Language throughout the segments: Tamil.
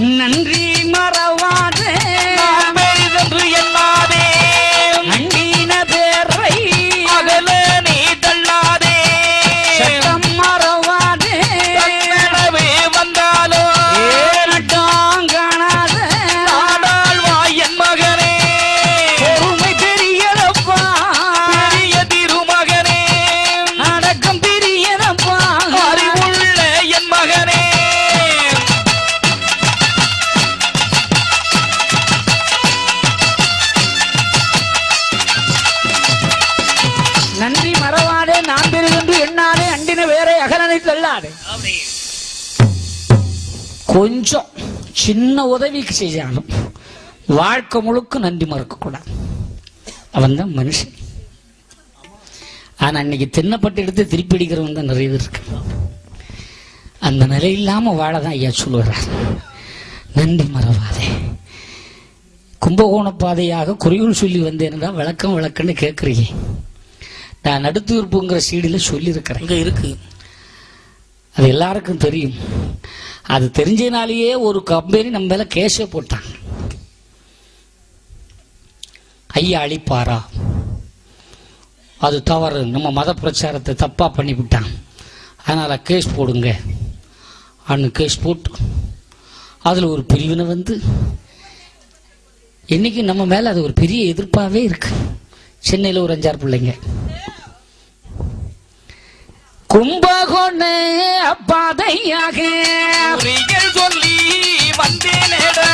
நன்றி மறவாதே தள்ளாதே கொஞ்சம் சின்ன உதவிக்கு செய்யணும் வாழ்க்கை முழுக்க நன்றி மறக்கக்கூடாது அவன் தான் மனுஷன் ஆனால் அன்னைக்கு தின்னப்பட்டு எடுத்து திருப்பி அடிக்கிறவன் தான் நிறைய பேர் இருக்கு அந்த நிலை இல்லாம வாழ தான் ஐயா சொல்லுவார் நன்றி மறவாதே கும்பகோண பாதையாக குறிகள் சொல்லி வந்தேன் தான் விளக்கம் விளக்கம்னு கேட்குறீங்க நான் நடுத்தூர்ப்புங்கிற சீடியில் சொல்லியிருக்கிறேன் இங்கே இருக்கு அது எல்லாருக்கும் தெரியும். அது தெரிஞ்சனாலேயே ஒரு கம்பெனி நம்ம மேல கேஷே போட்டான் ஐயா அழிப்பாரா? அது தவறு. நம்ம மத பிரச்சாரத்தை தப்பா பண்ணிவிட்டான் அதனால கேஸ் போடுங்க. அன்னு கேஸ் போட்டு அதில் ஒரு பிரிவினை வந்து இன்னைக்கு நம்ம மேலே அது ஒரு பெரிய எதிர்ப்பாகவே இருக்கு. சென்னையில் ஒரு அஞ்சாறு பிள்ளைங்க. கும்பகோண பாதையாக சொல்லி வந்தேனேடா.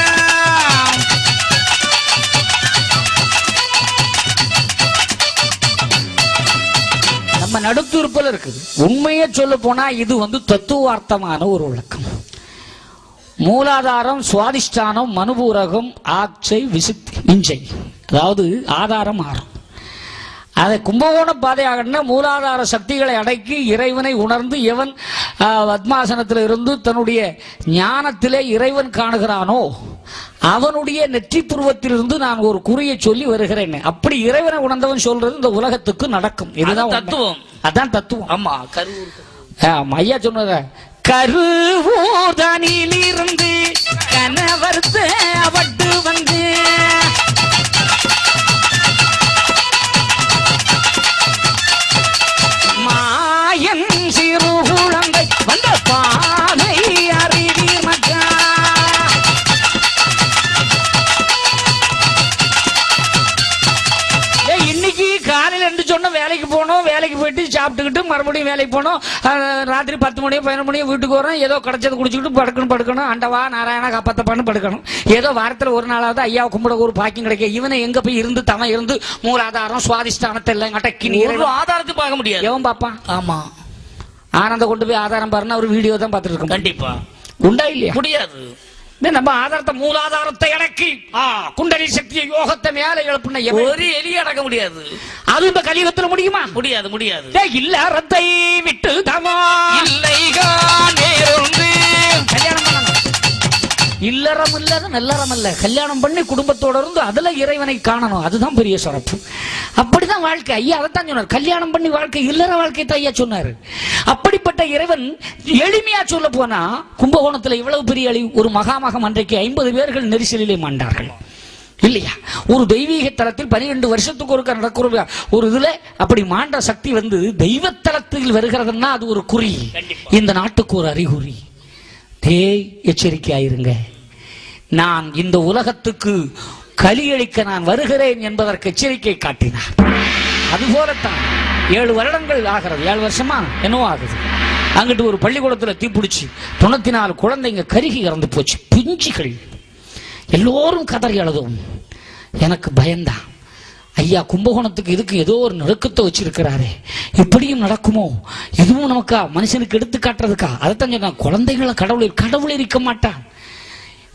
நம்ம நடுத்துருப்பில் இருக்குது. உண்மையை சொல்ல போனா இது வந்து தத்துவார்த்தமான ஒரு விளக்கம். மூலாதாரம் சுவாதிஷ்டானம் மனுபூரகம் ஆட்சை விசுத்தி மிஞ்சை அதாவது ஆதாரம் ஆறும் அதை கும்பகோண பாதையாகனா மூலாதார சக்திகளை அடக்கி இறைவனை உணர்ந்து எவன் பத்மாசனத்தில் இருந்து தன்னுடைய ஞானத்திலே இறைவன் காணுகிறானோ அவனுடைய நெற்றி புருவத்திலிருந்து நான் ஒரு குறியை சொல்லி வருகிறேன் அப்படி இறைவனை உணர்ந்தவன் சொல்றது இந்த உலகத்துக்கு நடக்கும். இதுதான். தத்துவம். அதான் தத்துவம். ஆமா ஆமா, ஐயா சொன்னத. கருவோதனில் இருந்து சாப்பிட்டுக்கிட்டு மறுபடியும் வேலைக்கு அஹ், ராத்திரி பத்து மணியோ பதினொரு மணியோ வீட்டுக்கு வரோம். ஏதோ கிடைச்சது குடிச்சுக்கிட்டு படுக்கணும் படுக்கணும். அண்டவா நாராயணா காப்பாத்தப்பான்னு படுக்கணும். ஏதோ வாரத்துல ஒரு நாளாவது ஐயா கும்பிட ஒரு பாக்கியம் கிடைக்க. இவனை எங்க போய் இருந்து தவன் இருந்து மூலாதாரம் சுவாதிஷ்டானத்தை நீ ஒரு ஆதாரத்தை பார்க்க முடியாது. எவன் பாப்பான் ஆமா. ஆனந்த கொண்டு போய் ஆதாரம் பாருன்னா ஒரு வீடியோ தான் பார்த்துட்டு இருக்கோம் கண்டிப்பா. உண்டா இல்லையா? முடியாது. நம்ம ஆதாரத்தை மூலாதாரத்தை அடக்கி குண்டலி சக்தியை யோகத்தை மேல எழுப்புன? ஒரு எலி அடக்க முடியாது. அது இந்த கலியுகத்துல முடியுமா? முடியாது முடியாது. டேய், இல்லறத்தை விட்டு தமா. பண்ணணும் இல்லறம் இல்லாத நல்லறம் இல்ல கல்யாணம் பண்ணி குடும்பத்தோட இருந்து அதுல இறைவனை காணணும். அதுதான் பெரிய சிறப்பு. அப்படிதான் வாழ்க்கை. ஐயா அதைத்தான் சொன்னார். கல்யாணம் பண்ணி வாழ்க்கை இல்லற வாழ்க்கை தான் ஐயா சொன்னாரு. அப்படிப்பட்ட இறைவன் எளிமையா சொல்ல போனா கும்பகோணத்துல இவ்வளவு பெரிய ஒரு மகாமகம் அன்றைக்கு ஐம்பது பேர்கள் நெரிசலிலே மாண்டார்கள். இல்லையா? ஒரு தெய்வீக தலத்தில் பனிரெண்டு வருஷத்துக்கு ஒருக்க நடக்கிற ஒரு இதுல அப்படி மாண்ட சக்தி வந்து தெய்வத்தலத்தில் வருகிறதுன்னா அது ஒரு குறி. இந்த நாட்டுக்கு ஒரு அறிகுறி. தேய் எச்சரிக்கையாயிருங்க. நான் இந்த உலகத்துக்கு கலியழிக்க நான் வருகிறேன் என்பதற்கு எச்சரிக்கை காட்டினார். அதுபோலத்தான் ஏழு வருடங்கள் ஆகிறது. ஏழு வருஷமா? என்னவோ ஆகுது. அங்கிட்டு ஒரு பள்ளிக்கூடத்துல தீப்பிடிச்சு தொண்ணூத்தி நாலு குழந்தைங்க கருகி இறந்து போச்சு. பிஞ்சுகள். எல்லோரும் கதறி அழுதும். எனக்கு பயந்தான். ஐயா கும்பகோணத்துக்கு இதுக்கு ஏதோ ஒரு நெருக்கத்தை வச்சிருக்கிறாரே. இப்படியும் நடக்குமோ? இதுவும் நமக்கா? மனுஷனுக்கு எடுத்து காட்டுறதுக்கா? அதைத்தான் சொன்னா குழந்தைகளை கடவுள் கடவுள் இருக்க மாட்டான்.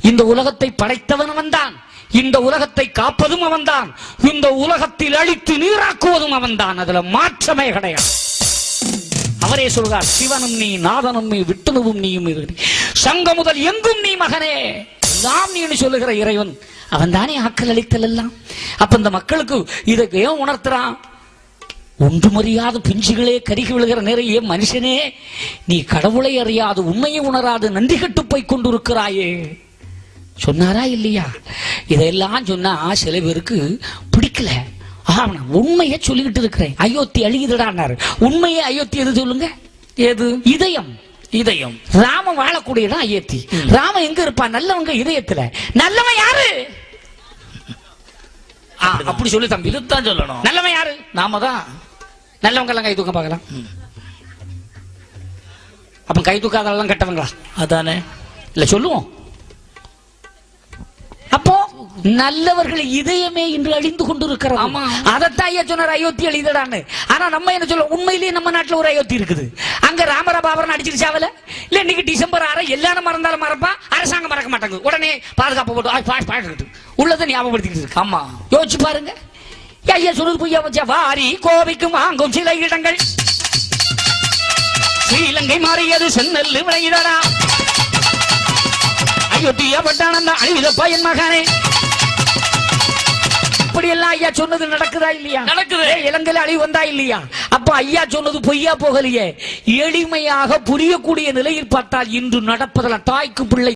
இந்த உலகத்தை படைத்தவன் வந்தான் இந்த உலகத்தை காப்பதும் அவன்தான். இந்த உலகத்தில் அழித்து நீராக்குவதும் அவன்தான். அதுல மாற்றமே கிடையாது. அவரே சொல்கிறார் சிவனும் நீ நாதனும் நீ விட்டுணுவும் நீயும் இரு சங்க முதல் எங்கும் நீ மகனே? எல்லாம் நீ சொல்லுகிற இறைவன் அவன் தானே ஆக்கல் அளித்தல் எல்லாம். அப்ப இந்த மக்களுக்கு இதை ஏன் உணர்த்துறான். ஒன்றுமறியாத பிஞ்சுகளே கருகி விழுகிற நிறைய மனுஷனே நீ கடவுளை அறியாது உண்மையை உணராது நன்றி கட்டு போய் கொண்டிருக்கிறாயே. சொன்னாரா இல்லையா? இதெல்லாம் சொன்னா சில பேருக்கு பிடிக்கல. ஆனா உண்மையை சொல்லிக்கிட்டு இருக்கிறேன். அயோத்தி அழியுதுடான்னாரு. உண்மையே அயோத்தி எது சொல்லுங்க? ஏது இதயம். இதயம். ராம வாழக்கூடிய இடம் அயோத்தி ராம எங்க இருப்பான் நல்லவங்க இதயத்துல. நல்லவன் யாரு? அப்படி சொல்லு தம்பி. இதுதான் சொல்லணும். நல்லவன் யாரு? நாம தான் நல்லவங்க எல்லாம் கை தூக்க பார்க்கலாம். அப்ப கை தூக்காதெல்லாம் கெட்டவங்களா? அதானே. இல்ல சொல்லுவோம். நல்லவர்கள் இதயமே இன்று அழிந்து கொண்டிருக்கிறது. ஆமா. அதைத்தான் ஐயா சொன்னார் அயோத்தி அழிதடான்னு. ஆனா நம்ம என்ன சொல்ல உண்மையிலேயே நம்ம நாட்டுல ஒரு அயோத்தி இருக்குது. அங்க ராமர பாபரன் அடிச்சிருச்சாவல இல்ல இன்னைக்கு டிசம்பர் ஆறு எல்லாரும் மறந்தாலும் மறப்பா? அரசாங்கம் மறக்க மாட்டாங்க. உடனே பாதுகாப்பு போட்டு உள்ளதை ஞாபகப்படுத்திக்கிட்டு இருக்கு. ஆமா. யோசிச்சு பாருங்க. ஐயா சொல்லுது பொய்யா வச்சா வாரி கோவைக்கும் வாங்கும் சில இடங்கள். ஸ்ரீலங்கை மாறியது சென்னல் விளையிடடா அயோத்தியா பட்டானந்த அழிவிதப்பா என் மகனே. ஐயா சொன்னது நடக்குதா இல்லையா? நடக்குது. இலங்கையில அழிவு வந்தா இல்லையா? அப்ப ஐயா சொன்னது பொய்யா போகலையே? எளிமையாக புரியக்கூடிய நிலையில் பார்த்தால் இன்று நடப்பதில் தாய்க்கு பிள்ளை